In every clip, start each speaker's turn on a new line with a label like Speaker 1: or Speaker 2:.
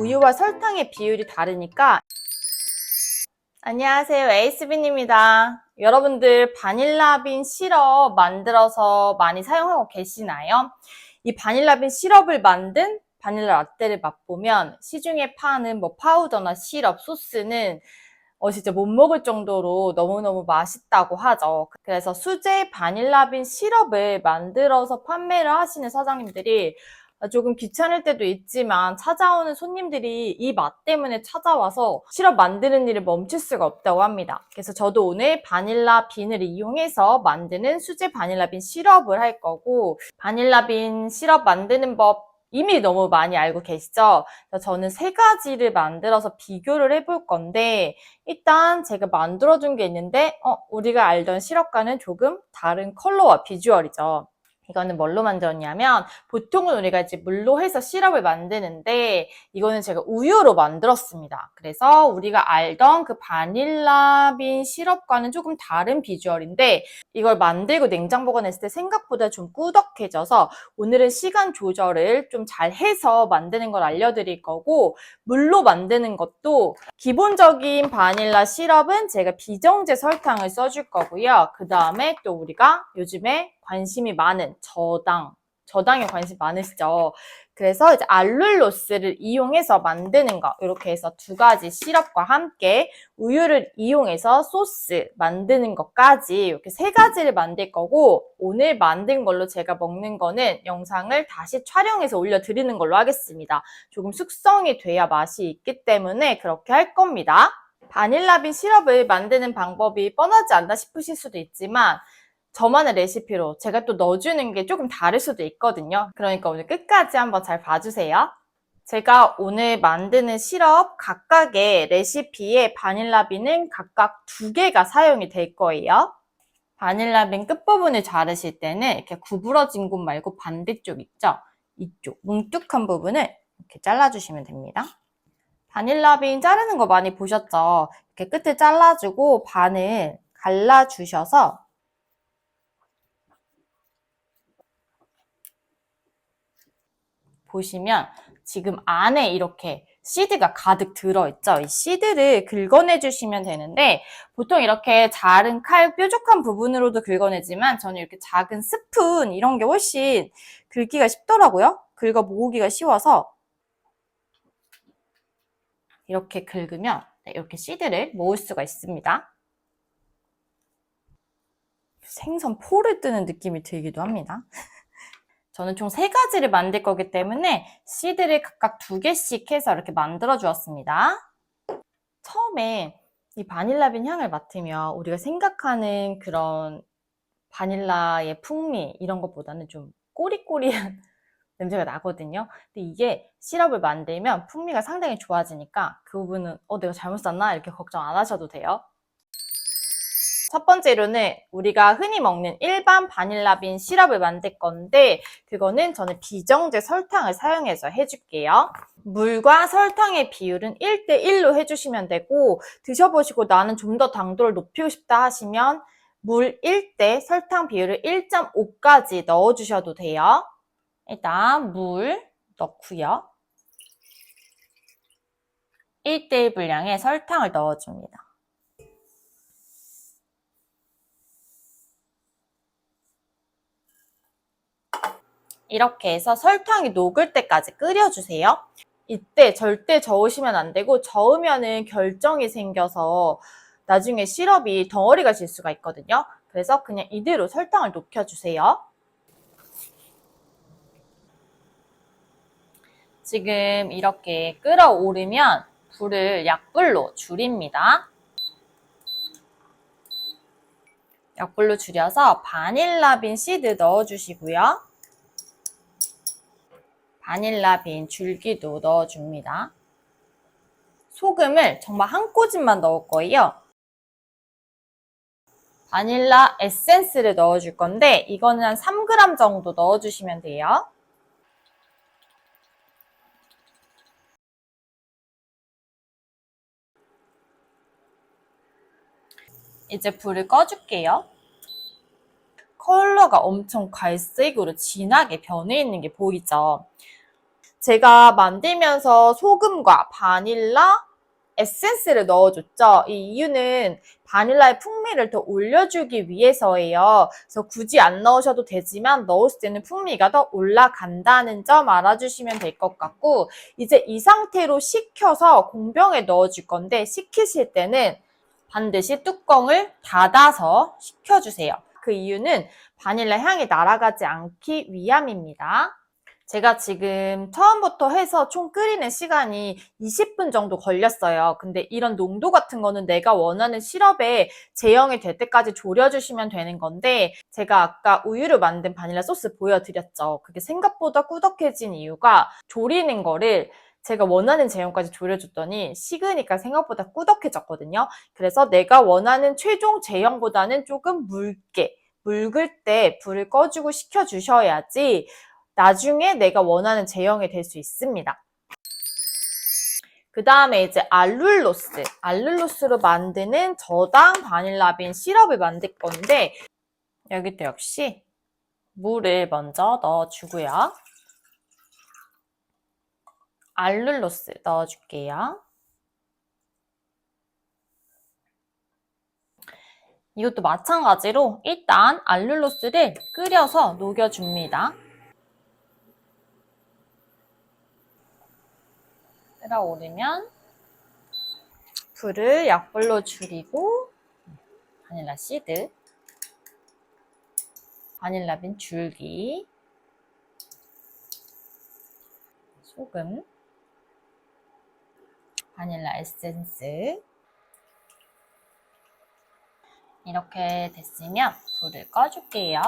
Speaker 1: 우유와 설탕의 비율이 다르니까 안녕하세요. 에이스빈입니다. 여러분들 바닐라빈 시럽 만들어서 많이 사용하고 계시나요? 이 바닐라빈 시럽을 만든 바닐라 라떼를 맛보면 시중에 파는 뭐 파우더나 시럽, 소스는 어, 진짜 못 먹을 정도로 너무너무 맛있다고 하죠. 그래서 수제 바닐라빈 시럽을 만들어서 판매를 하시는 사장님들이 조금 귀찮을 때도 있지만 찾아오는 손님들이 이 맛 때문에 찾아와서 시럽 만드는 일을 멈출 수가 없다고 합니다. 그래서 저도 오늘 바닐라 빈을 이용해서 만드는 수제 바닐라 빈 시럽을 할 거고 바닐라 빈 시럽 만드는 법 이미 너무 많이 알고 계시죠? 저는 세 가지를 만들어서 비교를 해볼 건데 일단 제가 만들어준 게 있는데 어, 우리가 알던 시럽과는 조금 다른 컬러와 비주얼이죠. 이거는 뭘로 만들었냐면 보통은 우리가 이제 물로 해서 시럽을 만드는데 이거는 제가 우유로 만들었습니다. 그래서 우리가 알던 그 바닐라빈 시럽과는 조금 다른 비주얼인데 이걸 만들고 냉장 보관했을 때 생각보다 좀 꾸덕해져서 오늘은 시간 조절을 좀 잘 해서 만드는 걸 알려드릴 거고 물로 만드는 것도 기본적인 바닐라 시럽은 제가 비정제 설탕을 써줄 거고요. 그 다음에 또 우리가 요즘에 관심이 많은 저당, 저당에 관심 많으시죠? 그래서 이제 알룰로스를 이용해서 만드는 거 이렇게 해서 두 가지 시럽과 함께 우유를 이용해서 소스 만드는 것까지 이렇게 세 가지를 만들 거고 오늘 만든 걸로 제가 먹는 거는 영상을 다시 촬영해서 올려드리는 걸로 하겠습니다. 조금 숙성이 돼야 맛이 있기 때문에 그렇게 할 겁니다. 바닐라빈 시럽을 만드는 방법이 뻔하지 않나 싶으실 수도 있지만 저만의 레시피로 제가 또 넣어주는 게 조금 다를 수도 있거든요. 그러니까 오늘 끝까지 한번 잘 봐주세요. 제가 오늘 만드는 시럽 각각의 레시피에 바닐라빈은 각각 두 개가 사용이 될 거예요. 바닐라빈 끝부분을 자르실 때는 이렇게 구부러진 곳 말고 반대쪽 있죠? 이쪽 뭉툭한 부분을 이렇게 잘라주시면 됩니다. 바닐라빈 자르는 거 많이 보셨죠? 이렇게 끝을 잘라주고 반을 갈라주셔서 보시면 지금 안에 이렇게 시드가 가득 들어있죠. 이 시드를 긁어내 주시면 되는데 보통 이렇게 자른 칼 뾰족한 부분으로도 긁어내지만 저는 이렇게 작은 스푼 이런 게 훨씬 긁기가 쉽더라고요. 긁어 모으기가 쉬워서 이렇게 긁으면 네, 이렇게 시드를 모을 수가 있습니다. 생선 포를 뜨는 느낌이 들기도 합니다. 저는 총 세 가지를 만들 거기 때문에 씨드를 각각 두 개씩 해서 이렇게 만들어 주었습니다. 처음에 이 바닐라빈 향을 맡으면 우리가 생각하는 그런 바닐라의 풍미 이런 것보다는 좀 꼬리꼬리한 냄새가 나거든요. 근데 이게 시럽을 만들면 풍미가 상당히 좋아지니까 그 부분은 어 내가 잘못 샀나 이렇게 걱정 안 하셔도 돼요. 첫 번째로는 우리가 흔히 먹는 일반 바닐라빈 시럽을 만들 건데 그거는 저는 비정제 설탕을 사용해서 해줄게요. 물과 설탕의 비율은 1대1로 해주시면 되고 드셔보시고 나는 좀 더 당도를 높이고 싶다 하시면 물 1대 설탕 비율을 1.5까지 넣어주셔도 돼요. 일단 물 넣고요. 1대1 분량의 설탕을 넣어줍니다. 이렇게 해서 설탕이 녹을 때까지 끓여주세요. 이때 절대 저으시면 안 되고 저으면은 결정이 생겨서 나중에 시럽이 덩어리가 질 수가 있거든요. 그래서 그냥 이대로 설탕을 녹여주세요. 지금 이렇게 끓어오르면 불을 약불로 줄입니다. 약불로 줄여서 바닐라빈 시드 넣어주시고요. 바닐라 빈 줄기도 넣어줍니다. 소금을 정말 한 꼬집만 넣을 거예요. 바닐라 에센스를 넣어줄 건데 이거는 한 3g 정도 넣어주시면 돼요. 이제 불을 꺼줄게요. 컬러가 엄청 갈색으로 진하게 변해 있는 게 보이죠? 제가 만들면서 소금과 바닐라 에센스를 넣어줬죠. 이 이유는 바닐라의 풍미를 더 올려주기 위해서예요. 그래서 굳이 안 넣으셔도 되지만 넣었을 때는 풍미가 더 올라간다는 점 알아주시면 될 것 같고 이제 이 상태로 식혀서 공병에 넣어줄 건데 식히실 때는 반드시 뚜껑을 닫아서 식혀주세요. 그 이유는 바닐라 향이 날아가지 않기 위함입니다. 제가 지금 처음부터 해서 총 끓이는 시간이 20분 정도 걸렸어요. 근데 이런 농도 같은 거는 내가 원하는 시럽에 제형이 될 때까지 졸여주시면 되는 건데 제가 아까 우유로 만든 바닐라 소스 보여드렸죠. 그게 생각보다 꾸덕해진 이유가 졸이는 거를 제가 원하는 제형까지 졸여줬더니 식으니까 생각보다 꾸덕해졌거든요. 그래서 내가 원하는 최종 제형보다는 조금 묽게 묽을 때 불을 꺼주고 식혀주셔야지 나중에 내가 원하는 제형이 될 수 있습니다. 그 다음에 이제 알룰로스, 알룰로스로 만드는 저당 바닐라빈 시럽을 만들 건데 여기도 역시 물을 먼저 넣어주고요. 알룰로스 넣어줄게요. 이것도 마찬가지로 일단 알룰로스를 끓여서 녹여줍니다. 끓어오르면 불을 약불로 줄이고 바닐라 시드, 바닐라빈 줄기, 소금, 바닐라 에센스 이렇게 됐으면 불을 꺼줄게요.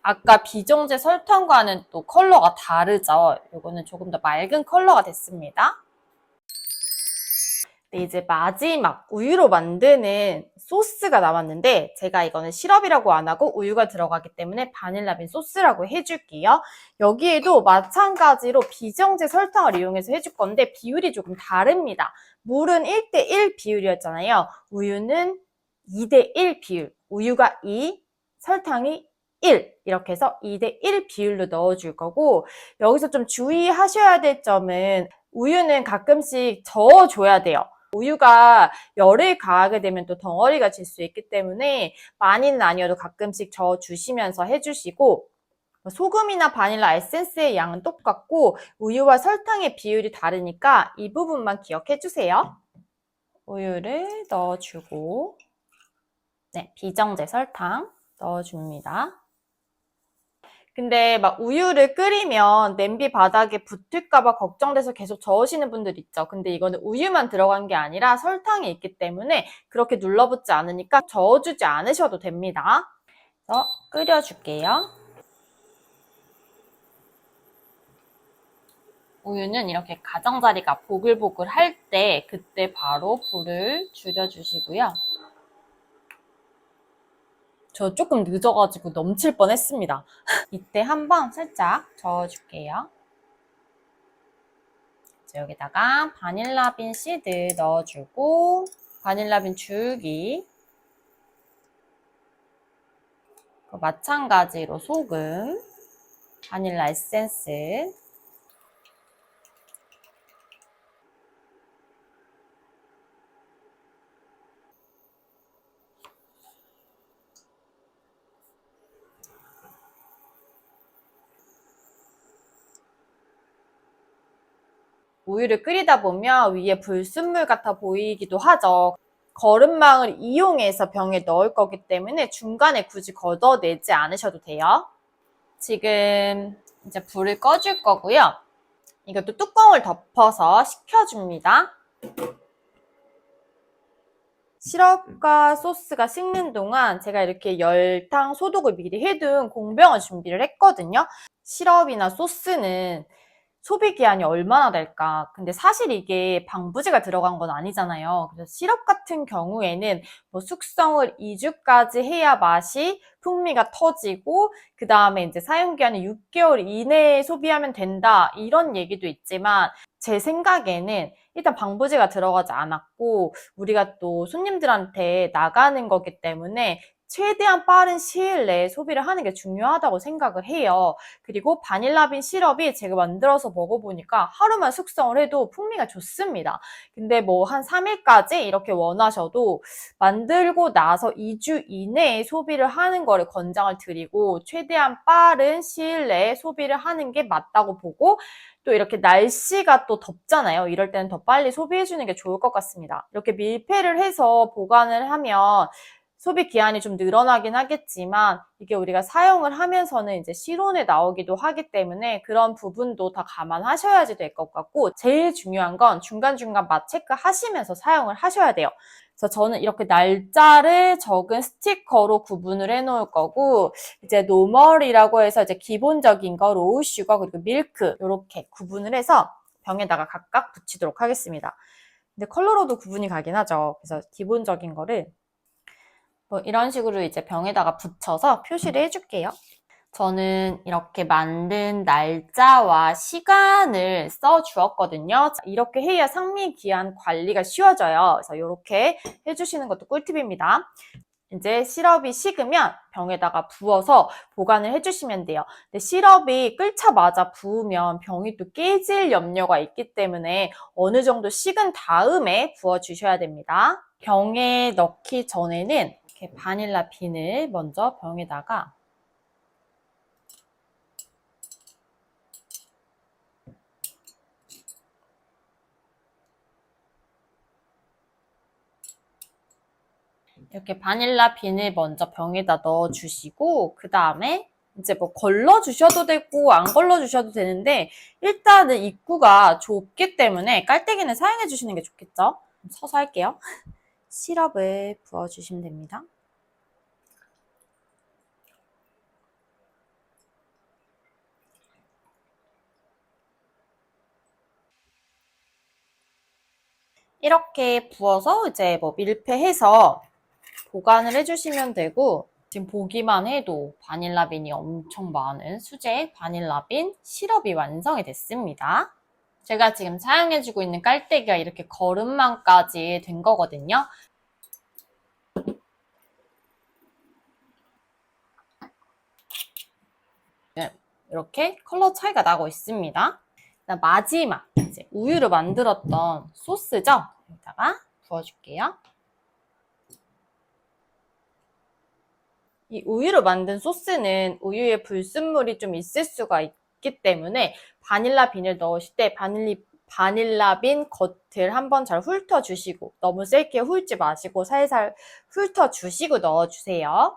Speaker 1: 아까 비정제 설탕과는 또 컬러가 다르죠. 이거는 조금 더 맑은 컬러가 됐습니다. 네, 이제 마지막 우유로 만드는 소스가 남았는데 제가 이거는 시럽이라고 안 하고 우유가 들어가기 때문에 바닐라빈 소스라고 해줄게요. 여기에도 마찬가지로 비정제 설탕을 이용해서 해줄 건데 비율이 조금 다릅니다. 물은 1대1 비율이었잖아요. 우유는 2대1 비율. 우유가 2, 설탕이 1 이렇게 해서 2대1 비율로 넣어줄 거고 여기서 좀 주의하셔야 될 점은 우유는 가끔씩 저어줘야 돼요. 우유가 열을 가하게 되면 또 덩어리가 질 수 있기 때문에 많이는 아니어도 가끔씩 저어 주시면서 해주시고 소금이나 바닐라 에센스의 양은 똑같고 우유와 설탕의 비율이 다르니까 이 부분만 기억해 주세요. 우유를 넣어주고 네, 비정제 설탕 넣어줍니다. 근데 막 우유를 끓이면 냄비 바닥에 붙을까봐 걱정돼서 계속 저으시는 분들 있죠. 근데 이거는 우유만 들어간 게 아니라 설탕이 있기 때문에 그렇게 눌러붙지 않으니까 저어주지 않으셔도 됩니다. 그래서 끓여줄게요. 우유는 이렇게 가장자리가 보글보글 할 때 그때 바로 불을 줄여주시고요. 저 조금 늦어가지고 넘칠 뻔 했습니다. 이때 한번 살짝 저어줄게요. 여기다가 바닐라빈 씨드 넣어주고 바닐라빈 줄기 마찬가지로 소금 바닐라 에센스 우유를 끓이다 보면 위에 불순물 같아 보이기도 하죠. 거름망을 이용해서 병에 넣을 거기 때문에 중간에 굳이 걷어내지 않으셔도 돼요. 지금 이제 불을 꺼줄 거고요. 이것도 뚜껑을 덮어서 식혀줍니다. 시럽과 소스가 식는 동안 제가 이렇게 열탕 소독을 미리 해둔 공병을 준비를 했거든요. 시럽이나 소스는 소비 기한이 얼마나 될까? 근데 사실 이게 방부제가 들어간 건 아니잖아요. 그래서 시럽 같은 경우에는 뭐 숙성을 2주까지 해야 맛이 풍미가 터지고 그 다음에 이제 사용 기한은 6개월 이내에 소비하면 된다 이런 얘기도 있지만 제 생각에는 일단 방부제가 들어가지 않았고 우리가 또 손님들한테 나가는 거기 때문에 최대한 빠른 시일 내에 소비를 하는 게 중요하다고 생각을 해요. 그리고 바닐라빈 시럽이 제가 만들어서 먹어보니까 하루만 숙성을 해도 풍미가 좋습니다. 근데 뭐 한 3일까지 이렇게 원하셔도 만들고 나서 2주 이내에 소비를 하는 거를 권장을 드리고 최대한 빠른 시일 내에 소비를 하는 게 맞다고 보고 또 이렇게 날씨가 또 덥잖아요. 이럴 때는 더 빨리 소비해주는 게 좋을 것 같습니다. 이렇게 밀폐를 해서 보관을 하면 소비 기한이 좀 늘어나긴 하겠지만 이게 우리가 사용을 하면서는 이제 실온에 나오기도 하기 때문에 그런 부분도 다 감안하셔야지 될 것 같고 제일 중요한 건 중간중간 맛 체크하시면서 사용을 하셔야 돼요. 그래서 저는 이렇게 날짜를 적은 스티커로 구분을 해 놓을 거고 이제 노멀이라고 해서 이제 기본적인 거 로우 슈거 그리고 밀크 이렇게 구분을 해서 병에다가 각각 붙이도록 하겠습니다. 근데 컬러로도 구분이 가긴 하죠. 그래서 기본적인 거를 뭐 이런 식으로 이제 병에다가 붙여서 표시를 해줄게요. 저는 이렇게 만든 날짜와 시간을 써 주었거든요. 이렇게 해야 상미 기한 관리가 쉬워져요. 그래서 이렇게 해주시는 것도 꿀팁입니다. 이제 시럽이 식으면 병에다가 부어서 보관을 해주시면 돼요. 근데 시럽이 끓자마자 부으면 병이 또 깨질 염려가 있기 때문에 어느 정도 식은 다음에 부어주셔야 됩니다. 병에 넣기 전에는 이렇게 바닐라 빈을 먼저 병에다가 이렇게 바닐라 빈을 먼저 병에다 넣어 주시고 그 다음에 이제 뭐 걸러 주셔도 되고 안 걸러 주셔도 되는데 일단은 입구가 좁기 때문에 깔때기는 사용해 주시는 게 좋겠죠? 서서 할게요. 시럽을 부어 주시면 됩니다. 이렇게 부어서 이제 뭐 밀폐해서 보관을 해주시면 되고 지금 보기만 해도 바닐라빈이 엄청 많은 수제 바닐라빈 시럽이 완성이 됐습니다. 제가 지금 사용해주고 있는 깔때기가 이렇게 거름만까지 된 거거든요. 네, 이렇게 컬러 차이가 나고 있습니다. 마지막 이제 우유를 만들었던 소스죠. 여기다가 부어줄게요. 이 우유로 만든 소스는 우유에 불순물이 좀 있을 수가 있기 때문에 바닐라 빈을 넣으실 때 바닐리, 바닐라 빈 겉을 한번 잘 훑어주시고 너무 세게 훑지 마시고 살살 훑어주시고 넣어주세요.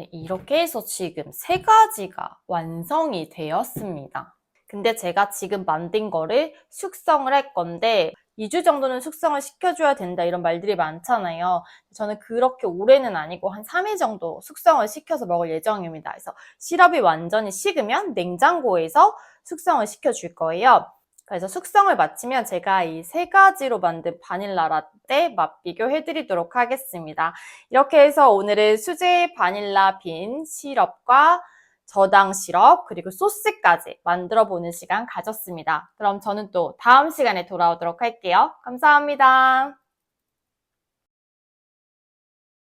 Speaker 1: 네, 이렇게 해서 지금 세 가지가 완성이 되었습니다. 근데 제가 지금 만든 거를 숙성을 할 건데 2주 정도는 숙성을 시켜줘야 된다 이런 말들이 많잖아요. 저는 그렇게 오래는 아니고 한 3일 정도 숙성을 시켜서 먹을 예정입니다. 그래서 시럽이 완전히 식으면 냉장고에서 숙성을 시켜줄 거예요. 그래서 숙성을 마치면 제가 이 세 가지로 만든 바닐라 라떼 맛 비교해 드리도록 하겠습니다. 이렇게 해서 오늘은 수제 바닐라 빈 시럽과 저당 시럽, 그리고 소스까지 만들어 보는 시간 가졌습니다. 그럼 저는 또 다음 시간에 돌아오도록 할게요. 감사합니다.